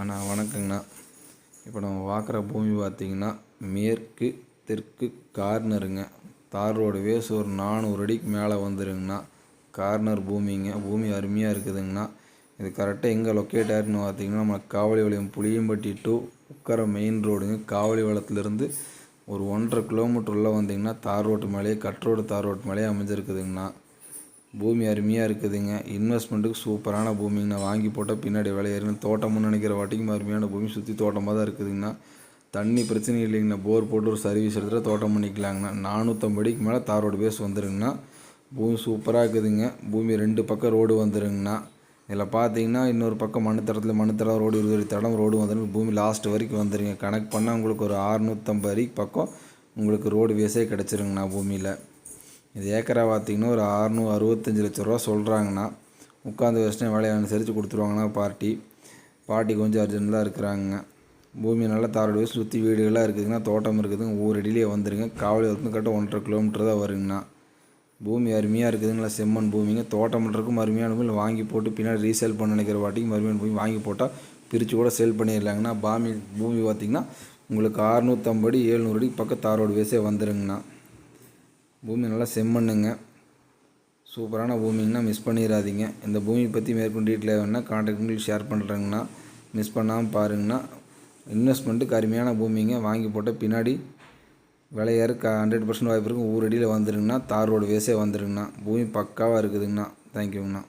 அண்ணா வணக்கங்கண்ணா. இப்போ நம்ம பார்க்குற பூமி பார்த்தீங்கன்னா மேற்கு தெற்கு கார்னருங்க. தார் ரோடு வேஸ் ஒரு நானூறு அடிக்கு மேலே வந்துருங்கண்ணா. கார்னர் பூமிங்க. பூமி அருமையாக இருக்குதுங்கண்ணா. இது கரெக்டாக எங்கே லொக்கேட் ஆயிருக்குன்னு பார்த்தீங்கன்னா நம்ம காவலிபாளையம் புளியம்பட்டி டு உக்கர மெயின் ரோடுங்க. காவலிபாளையத்துலேருந்து ஒரு ஒன்றரை கிலோமீட்டர் உள்ளே வந்தீங்கன்னா தார் ரோட்டு மேலேயே கட் ரோடு தார் ரோட்டு மேலேயே அமைஞ்சிருக்குதுங்கண்ணா. பூமி அருமையாக இருக்குதுங்க. இன்வெஸ்ட்மெண்ட்டுக்கு சூப்பரான பூமிங்கண்ணா வாங்கி போட்டால் பின்னாடி விளையாருங்க தோட்டம்னு நினைக்கிற வாட்டிக்கும் அருமையான பூமி சுற்றி தோட்டமாக தான் இருக்குதுங்கண்ணா. தண்ணி பிரச்சனை இல்லைங்கண்ணா. போர் போட்டு ஒரு சர்வீஸ் எடுத்துகிட்டு தோட்டம் பண்ணிக்கலாங்கண்ணா. நானூற்றம்பது அடிக்கு மேலே தாரோடு பேஸ் வந்துருங்கண்ணா. பூமி சூப்பராக இருக்குதுங்க. பூமி ரெண்டு பக்கம் ரோடு வந்துருங்கண்ணா. இதில் பார்த்தீங்கன்னா இன்னொரு பக்கம் மண்ணுத்தரத்தில் மண்ணுத்தரம் ரோடு இருபது தடம் ரோடு வந்துருங்க. பூமி லாஸ்ட் வரைக்கும் வந்துருங்க. கணக்கு பண்ணால் உங்களுக்கு ஒரு அறுநூற்றம்பது அடிக்கு பக்கம் உங்களுக்கு ரோடு வேஸே கிடச்சிருங்கண்ணா பூமியில். இது ஏக்கரா பார்த்தீங்கன்னா ஒரு அறுநூறு அறுபத்தஞ்சி லட்ச ரூபா சொல்கிறாங்கண்ணா உட்காந்து வச்சுட்டு வேலையை அனுசரித்து கொடுத்துருவாங்கண்ணா பார்ட்டி பார்ட்டி கொஞ்சம் அர்ஜென்ட்டாக இருக்கிறாங்க. பூமி நல்லா தாரோடு வயசு சுற்றி வீடுகளாக இருக்குதுங்கன்னா தோட்டம் இருக்குதுங்க ஊர் அடியிலே வந்துருங்க. காவலி வந்து கரெக்டாக ஒன்றரை கிலோமீட்டர் தான் வருங்கண்ணா. பூமி அருமையாக இருக்குதுங்களா செம்மண் பூமிங்க. தோட்டம் பண்ணுறதுக்கும் அருமையான பூமி வாங்கி போட்டு பின்னாடி ரீசேல் பண்ண நினைக்கிற வாட்டிக்கு அருமையான பூமி வாங்கி போட்டால் பிரித்து கூட சேல் பண்ணிடலாங்கண்ணா. பாமி பூமி பார்த்திங்கன்னா உங்களுக்கு அறுநூற்றம்படி ஏழ்நூறு அடிக்கு பக்கம் தாரோடு வயசே வந்துருங்கண்ணா. பூமி நல்லா செம்மண்ணுங்க சூப்பரான பூமிங்கன்னா மிஸ் பண்ணிடாதீங்க இந்த பூமி பற்றி மேற்கொண்டு டீட்டெயில் வேணால் கான்டாக்ட் ஷேர் பண்ணுறேங்கண்ணா மிஸ் பண்ணாமல் பாருங்கண்ணா. இன்வெஸ்ட்மெண்ட்டுக்கு அருமையான பூமிங்க. வாங்கி போட்டால் பின்னாடி விலையாரு க ஹண்ட்ரட் பர்சன்ட் வாய்ப்பு இருக்கும் ஊரடியில் வந்துருங்கண்ணா. தார் ரோடு வேஸே வந்துருங்கண்ணா. பூமி பக்காவாக இருக்குதுங்கண்ணா. தேங்க்யூங்கண்ணா